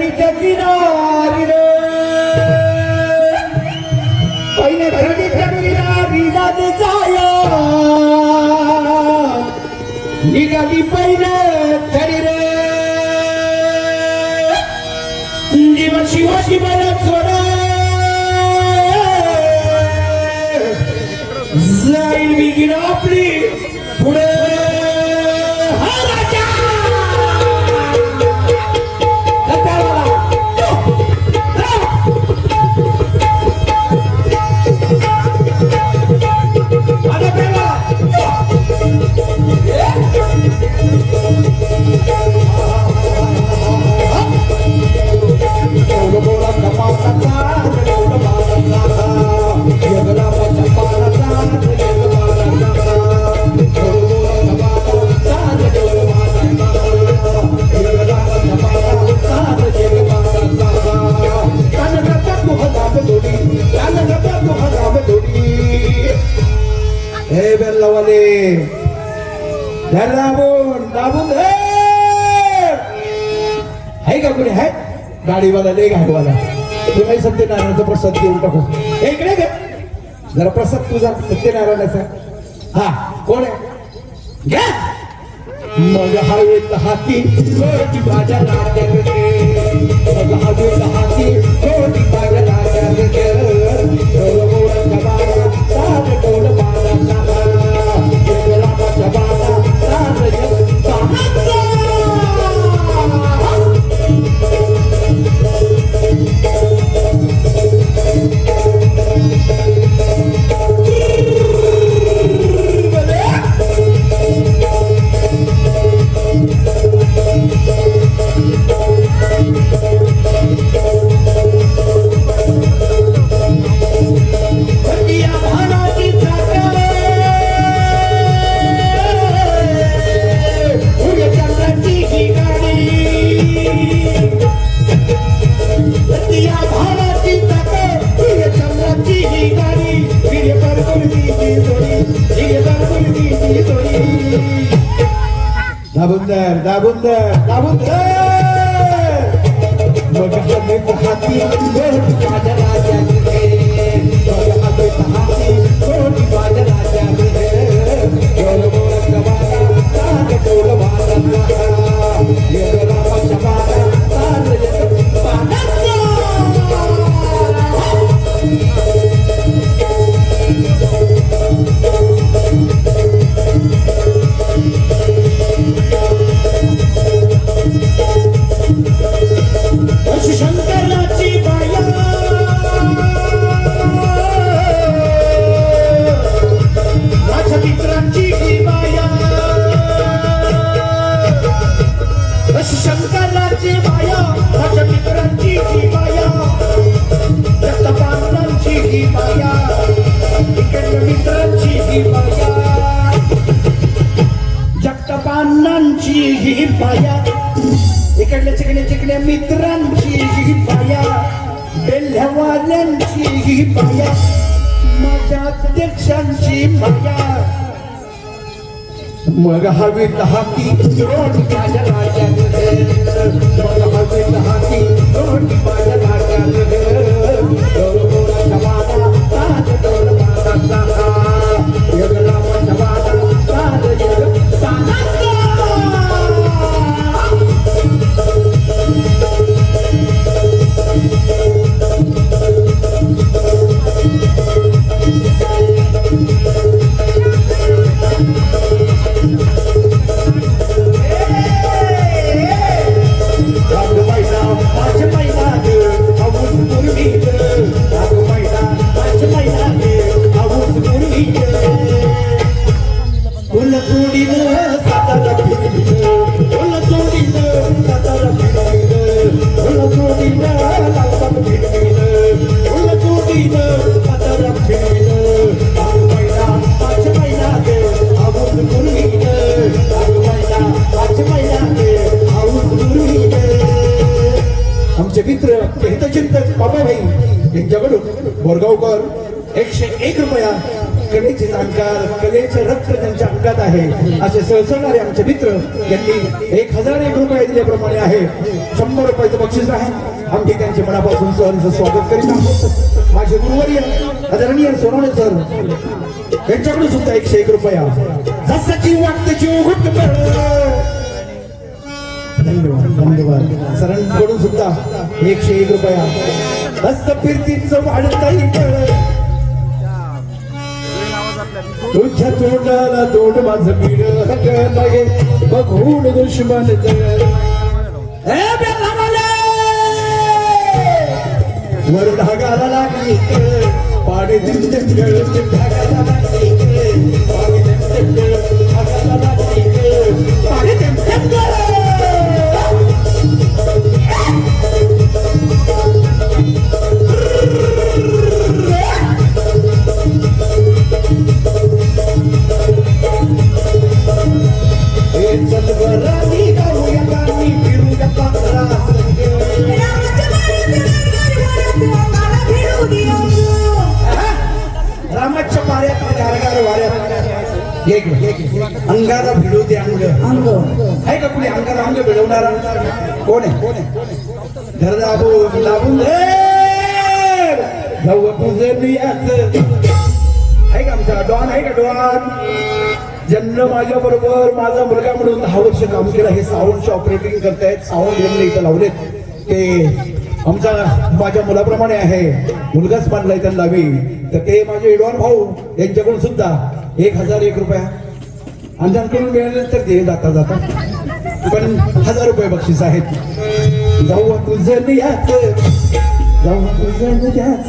नदीच्या किनारी रे पहिले नदीच्या किनारी नदी जाया. निघाली पहिले तरी रे जीव शिव शिवला सोड जाईल बिगिन आपली पुढे. धर दाबून दाबून धर आहे का कुणी? आहे गाडीवाला लय गाडीवाला. तुम्ही सत्यनारायणाचा प्रसाद देऊन टाकू. हे इकडे घे. जरा प्रसाद तुझा सत्यनारायणाचा. हा कोण आहे? घ्या! मग हवेत हाती माझ्या नाट्यात मग हवेत हाती. दाबुंदर दाबुंदर दाबुंदर मग हाती हाती जगतपांडांची पाया. इकडल्या चिकण्या चिकण्या मित्रांची पाया. बेल्ह्यावाल्यांची पाया. माझ्या अध्यक्षांची माया मग हवे हाती रोड माझ्या राजा मग हवे हाती रोड माझ्या जाणकार रक्त त्यांच्या अंगात आहे. असे सळसळणारे आमचे मित्र यांनी एक हजार एक रुपये दिल्याप्रमाणे आहे. शंभर रुपयाचं बक्षीस आहे. आम्ही त्यांचे मनापासून सहर्ष स्वागत करीत आहोत. माझे गुरुवर्य आदरणीय सोनवणे सर यांच्याकडून सुद्धा एकशे एक रुपया. जसाची जीव वाटतं जीव घुट धन्यवाद धन्यवाद. सरांकडून सुद्धा एकशे एक रुपया. बस फिरतीच वाढता तुझ्या तोंडाला तोंड माझं पीड लागे बघून दुश्मन जळ! वर धागाला लागली. पाणी लागली. पाणी लागली. पाणी अंगाला भिडू दे अंग. आहे का कुणी अंगाला अंग भिडवणारा? कोण आहे? घर दाबून. जाऊ तुझं आहे का आमचा डॉन? आहे का डॉन? ज्यांना माझ्या बरोबर माझा मुलगा म्हणून दहा वर्ष काम केलं हे साऊंडचे ऑपरेटिंग करतायत साऊंड यांनी इथं लावलेत. ते आमचा माझ्या मुलाप्रमाणे आहे. मुलगाच मानलाय त्यांना मी. तर ते माझे डॉन भाऊ यांच्याकडून सुद्धा एक हजार एक रुपया. आणि त्यांकडून मिळाल्यानंतर ते जाता जाता. पण हजार रुपये बक्षीस आहेत. जाऊ तुझं याच जाऊ तुझं याच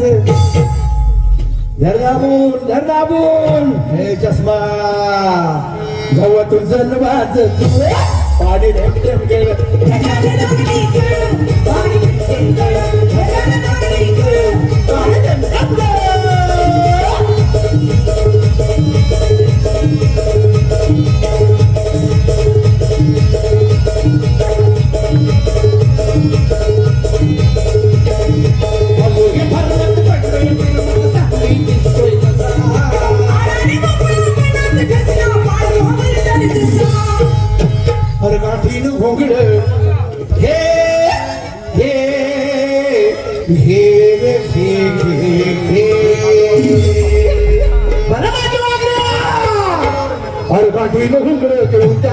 धर दाबून हे चष्मा. जाऊ तुझं वाज पाणी ढेम ढेम गेलं हरगाठीन घोंगड घेऊन त्या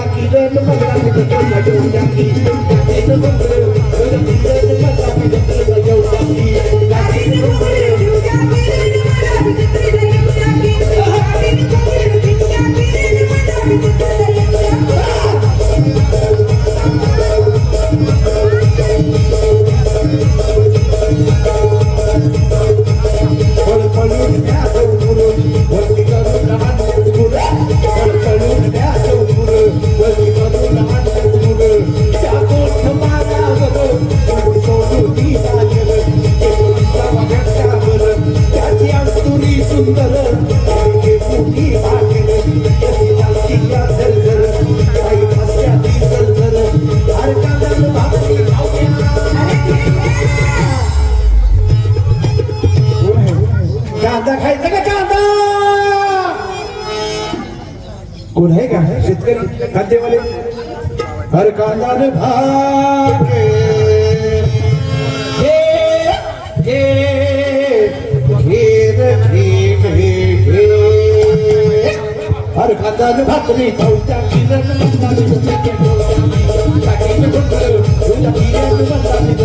शेतकरी कांदेवाले हर कांदा ने भाग घे घे घे रे, घे हर कांदा ने भाकरी चौथ्या किरण मंदारी टाकीन गुंड, तुझ्या किरण मंदारी.